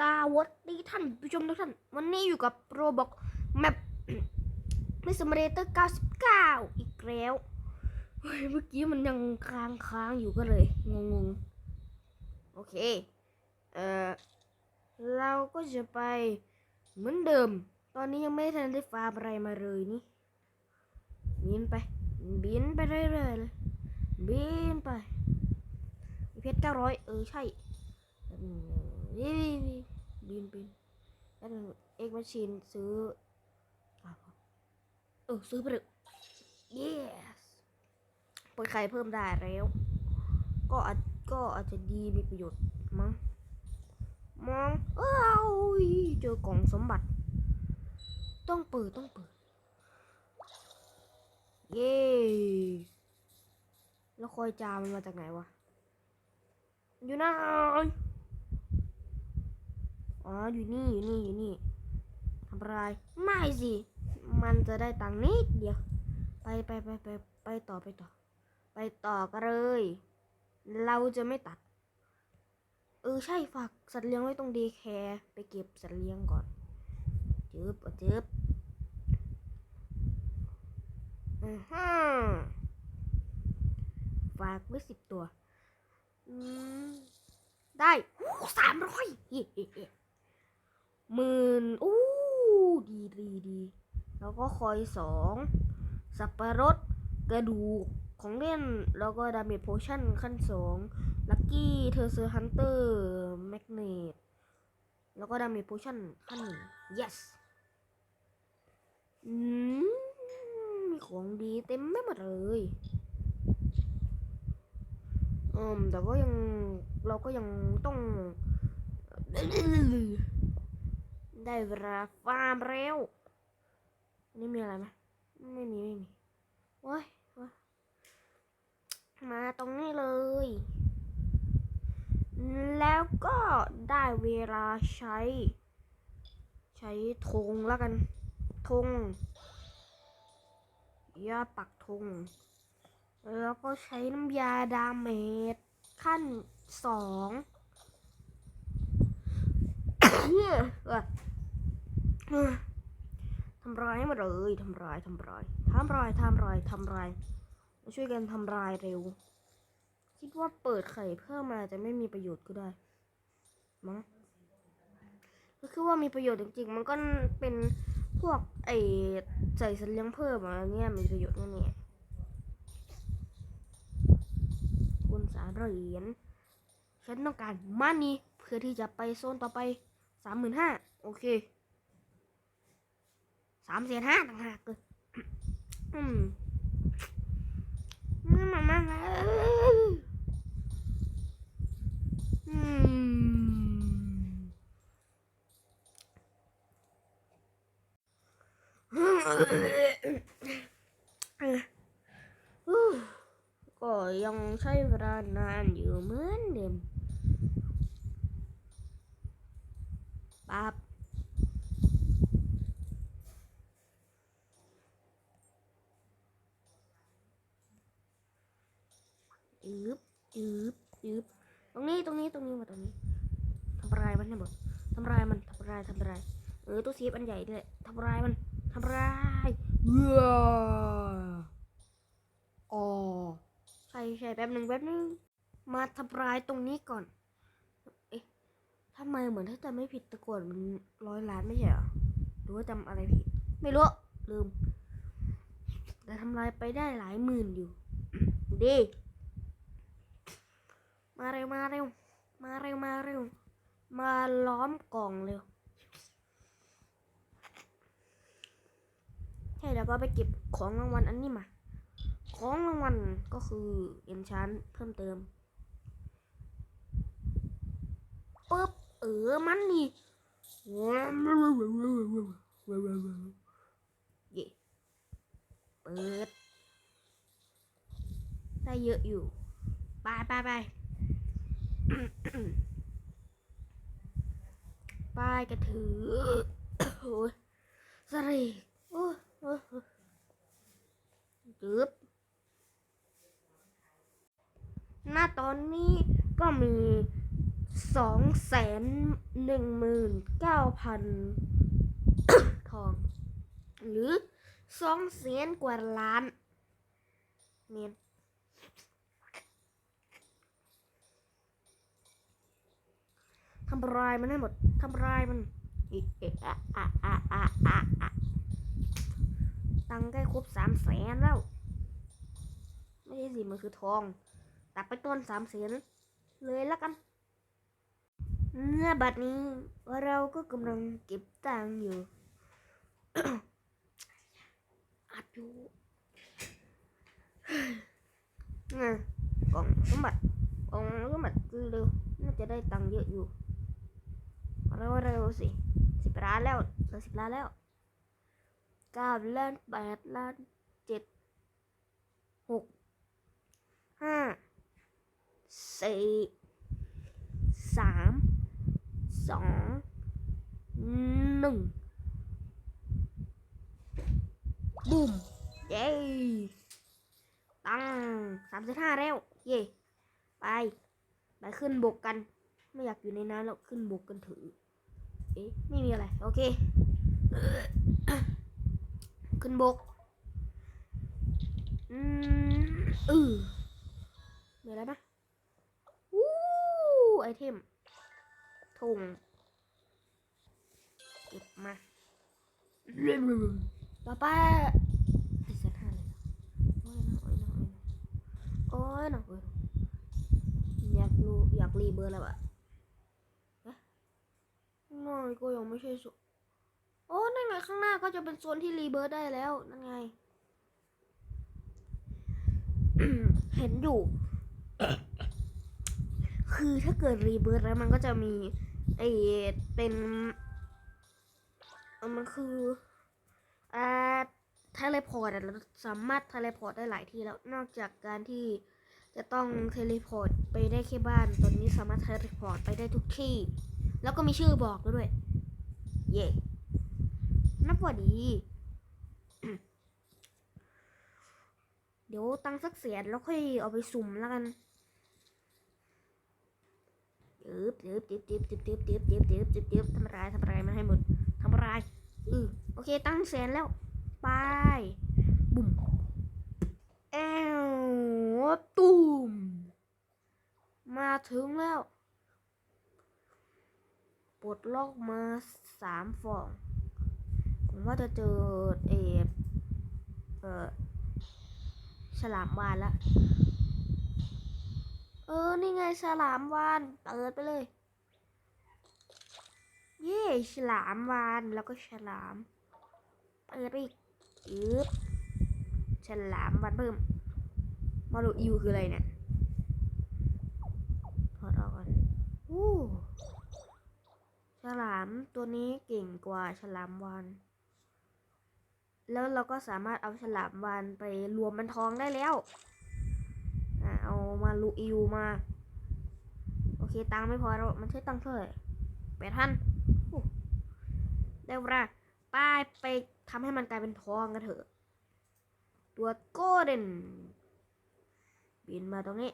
สวัสดีท่านผู้ชมทุกท่าน วันนี้อยู่กับโรบอกแมปมิสเมเรเตอร์99 อีกแล้วเฮ้ยเมื่อกี้มันยังค้างค้างอยู่ก็เลย งงๆโอเค เอ่อ เราก็จะไปเหมือนเดิม ตอนนี้ยังไม่ทันได้ฟาร์มอะไรมาเลยนี่ บินไป บินไปเรื่อยๆเลย บินไป เพชร900เออ ใช่ นี่บินบินแล้วเอ็กมาชินซื้อเออซื้อไปเลย yes เปิดไข่เพิ่มได้แล้ว ก็อาจก็อาจจะดีมีประโยชน์มั้งมองเอ้ยเจอกล่องสมบัติ ต้องเปิดต้องเปิด เย้แล้วคอยจามันมาจากไหนวะ อยู่ไหน อ๋อ อยู่นี่ อยู่นี่ อยู่นี่ทำอะไรไม่สิ มันจะได้ตังค์นิดเดียว ไปไปไปไปไปต่อไปต่อ ไปต่อกันเลย เราจะไม่ตัด เออใช่ฝากสัตว์เลี้ยงไว้ตรงดย์แคร์ไปเก็บสัตว์เลี้ยงก่อนจึบอะจึบอือฮึฝากไว้สิบตัวอืมได้สามร้อย หมื่นอู้ดีดีดีแล้วก็คอยสองสับปะรดกระดูกของเล่นแล้วก็ดาเมจโพชั่นขั้นสองลัคกี้เทอร์เซอร์ฮันเตอร์แมกเนตแล้วก็ดาเมจโพชั่นขั้นหนึ่ง yes อืมมีของดีเต็มไม่หมดเลยอืมแต่ก็ยังเราก็ยังต้อง ได้เวลาฟาร์มแล้วนนี้มีอะไรไหมไม่มีไม่มีว้ายว้ยมาตรงนี้เลย แล้วก็ได้เวลาใช้ ใช้ธงแล้วกันธงยาปักธงแล้วก็ใช้น้ำยาดาเมจขั้นสองเอ้ยเอ้ย ทำร้ายมาเลยทำร้ายทำร้ายทำร้ายทำร้ายทำร้ายมาช่วยกันทำลายเร็ว คิดว่าเปิดไข่เพิ่มมาจะไม่มีประโยชน์ก็ได้มั้งก็คือว่ามีประโยชน์จริงๆ มันก็เป็นพวกไอใส่สัตว์เลี้ยงเพิ่มอะไรเงี้ยมีประโยชน์แน่ๆคุณสาเหรียญฉันต้องการมานี่เพื่อที่จะไปโซนต่อไปสามหมื่นห้าโอเค สามแสนห้าต่างหากเลยอืมมามามาอืมก็ยังใช้เวลานานอยู่เหมือนเดิมปั๊บอึ บอึบอึบตรงนี้ตรงนี้ตรงนี้มาตรงนี้ทำลายมันให้หมดทำลายมันทำลายทำลายเออตัวเซฟอันใหญ่ด้วยทำลายมันทำลายเว้าอ๋อใช่ใช่แป๊บหนึ่งแป๊บหนึ่งมาทำลายตรงนี้ก่อนเอ๊ะทำไมเหมือนถ้าจำไม่ผิดตะกอนมันร้อยล้านไม่ใช่หรอหรือว่าจำอะไรผิด ไม่รู้ลืมแต่ทำลายไปได้หลายหมื่นอยู่ดี มาเร็วมาเร็ว มาเร็วมาเร็ว มาล้อมกล่องเร็วใช่แล้วก็ไปเก็บของรางวัลอันนี้มา ของรางวัลก็คือเอ็นชานเพิ่มเติมปึ๊บเออมันนี่เย่เปิดได้เยอะอยู่ ไปไปไป ไปกระถือโอ้ยสรีโอ้โอ้ยจึบหน้าตอนนี้ก็มีสองแสนหนึ่งหมื่นเก้าพันทอง หรือสองแสนกว่าล้านเมนทำลายมันให้หมดทำลายมันอิเอะอะอะอะอะอะตังใกล้ครบสามแสนแล้ว ไม่ใช่สิมันคือทอง ตัดไปต้นสามแสนเลยละกันเมื่อบัดนี้เราก็กำลังเก็บตังอยู่อัดอยู่ไงกล่องสมบัติกล่องสมบัติเร็วน่าจะได้ตังเยอะอยู่ เร็วเร็วสิสิบล้านแล้วเหลือสิบล้านแล้วเก้าล้านแปดล้านเจ็ดหกห้าสี่สามสองหนึ่งบุ้มเย้ตั้งสามสิบห้าแล้วเย่ไป ไปขึ้นบกกัน ไม่อยากอยู่ในน้ำแล้วขึ้นบกกันเถือะ เอ๊ะไม่มีอะไร โอเค ขึ้นบก อืมเออมีอะไรนะวู้ไอเทมธงเก็บมาป้าป้าดิสันห้าเลยโอ้ยนะโอ้ยนะโอ้ยนะอยากรู้อยากรีเบอร์แล้วอะ ไม่อยก็ยังไม่ใช่โซนโอ้นั่นไงข้างหน้าก็จะเป็นโซนที่รีเบิร์ดได้แล้ว นั่นไง เห็นอยู่ คือถ้าเกิดรีเบิร์ดแล้วมันก็จะมีไอเป็นมันคืออ่าเทเลพอร์ตเราสามารถเทเลพอร์ตได้หลายที่แล้ว นอกจากการที่จะต้องเทเลพอร์ตไปได้แค่บ้าน ตอนนี้สามารถเทเลพอร์ตไปได้ทุกที่ แล้วก็มีชื่อบอกแล้วด้วย เย่นับว่าดี เดี๋ยวตังสักเสียนแล้วค่อยเอาไปสุ่มแล้วกันจึ๊บจึ๊บจึ๊บจึ๊บจึ๊บจึ๊บจึ๊บจึ๊บจึ๊บจึ๊บจึ๊บทำอะไรทำอะไรมาให้หมดทำอะไรอือโอเคตั้งแสนแล้ว ไป บุ่มแอวตูม มาถึงแล้ว ปล ดล็อกมาสามฟอง ผมว่าจะเจอเอฟเออฉลามวานละ เออ นี่ไงฉลามวาน เปิดไปเลย เย่ฉลามวาน แล้วก็ฉลาม เปิดไปอีกยึบฉลามวานเพิ่ม มาดูอิวคืออะไรเนี่ยถอดออกก่อน อู้ ลามตัวนี้เก่งกว่าฉลามวาน แล้วเราก็สามารถเอาฉลามวานไปรวมเป็นทองได้แล้ว เอามาลูอิวมา โอเค ตังไม่พอแล้วมันใช้ตังเท่าไหร่แปดพันได้เวลาป้ายไปทำให้มันกลายเป็นทองกันเถอะ ตัวโกเด้นบินมาตรงนี้